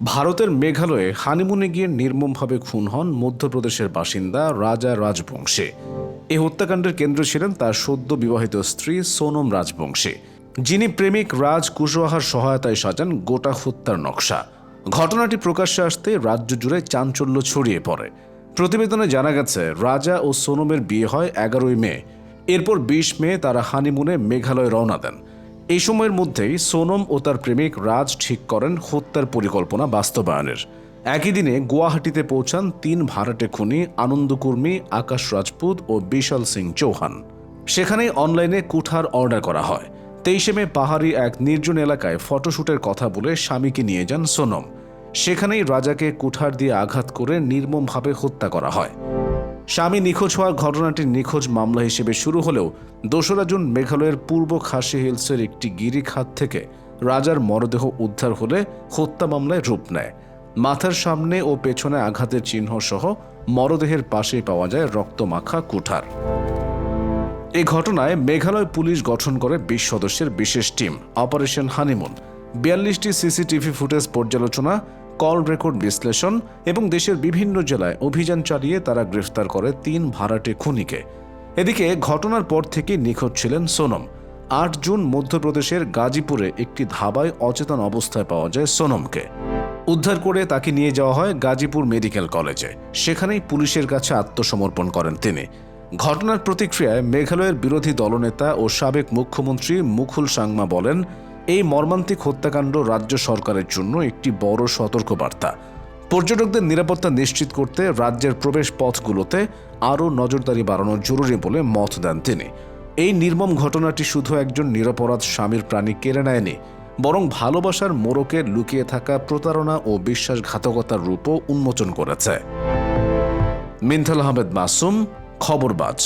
ভারতের মেঘালয়ে হানিমুনে গিয়ে নির্মমভাবে খুন হন মধ্যপ্রদেশের বাসিন্দা রাজা রাজবংশী। এই হত্যাকাণ্ডের কেন্দ্র ছিলেন তার সদ্য বিবাহিত স্ত্রী সোনম রাজবংশী, যিনি প্রেমিক রাজ কুশওয়াহার সহায়তায় সাজান গোটা হত্যার নকশা। ঘটনাটি প্রকাশ্যে আসতে রাজ্য জুড়ে চাঞ্চল্য ছড়িয়ে পড়ে। প্রতিবেদনে জানা গেছে, রাজা ও সোনমের বিয়ে হয় এগারোই মে। এরপর বিশ মে তারা হানিমুনে মেঘালয়ে রওনা দেন। এই সময়ের মধ্যেই সোনম ও তার প্রেমিক রাজ ঠিক করেন হত্যার পরিকল্পনা বাস্তবায়নের। একই দিনে গুয়াহাটিতে পৌঁছান তিন ভাড়াটে খুনি আনন্দকর্মী আকাশ রাজপুত ও বিশাল সিং চৌহান। সেখানেই অনলাইনে কুঠার অর্ডার করা হয়। তেইশে মে পাহাড়ি এক নির্জন এলাকায় ফটোশ্যুটের কথা বলে স্বামীকে নিয়ে যান সোনম। সেখানেই রাজাকে কুঠার দিয়ে আঘাত করে নির্মমভাবে হত্যা করা হয়। স্বামী নিখোঁজ হওয়ার ঘটনাটি নিখোঁজ মামলা হিসেবে শুরু হলেও দোসরা জুন মেঘালয়ের পূর্ব খাসি হিলসের একটি গিরিখাত থেকে রাজার মরদেহ উদ্ধার হলে হত্যা মামলায় রূপ নেয়। মাথার সামনে ও পেছনে আঘাতের চিহ্ন সহ মরদেহের পাশেই পাওয়া যায় রক্তমাখা কুঠার। এ ঘটনায় মেঘালয় পুলিশ গঠন করে বিশ সদস্যের বিশেষ টিম, অপারেশন হানিমুন। বিয়াল্লিশটি সিসিটিভি ফুটেজ পর্যালোচনা কল রেকর্ড বিশ্লেষণ এবং দেশের বিভিন্ন জেলায় অভিযান চালিয়ে তারা গ্রেফতার করে তিন ভাড়াটে খুনিকে। এদিকে ঘটনার পর থেকে নিখোঁজ ছিলেন সোনম। আট জুন মধ্যপ্রদেশের গাজীপুরে একটি ধাবায় অচেতন অবস্থায় পাওয়া যায় সোনমকে। উদ্ধার করে তাকে নিয়ে যাওয়া হয় গাজীপুর মেডিকেল কলেজে। সেখানেই পুলিশের কাছে আত্মসমর্পণ করেন তিনি। ঘটনার প্রতিক্রিয়ায় মেঘালয়ের বিরোধী দলনেতা ও সাবেক মুখ্যমন্ত্রী মুকুল সাংমা বলেন এই মর্মান্তিক হত্যাকাণ্ড রাজ্য সরকারের জন্য একটি বড় সতর্কবার্তা। পর্যটকদের নিরাপত্তা নিশ্চিত করতে রাজ্যের প্রবেশ পথগুলোতে আরও নজরদারি বাড়ানো জরুরি বলে মত দেন তিনি। এই নির্মম ঘটনাটি শুধু একজন নিরপরাধ স্বামীর প্রাণী কেড়ে নেয়নি, বরং ভালোবাসার মোড়কে লুকিয়ে থাকা প্রতারণা ও বিশ্বাসঘাতকতার রূপও উন্মোচন করেছে। মিনথাল আহমেদ মাসুম, খবরবাজ।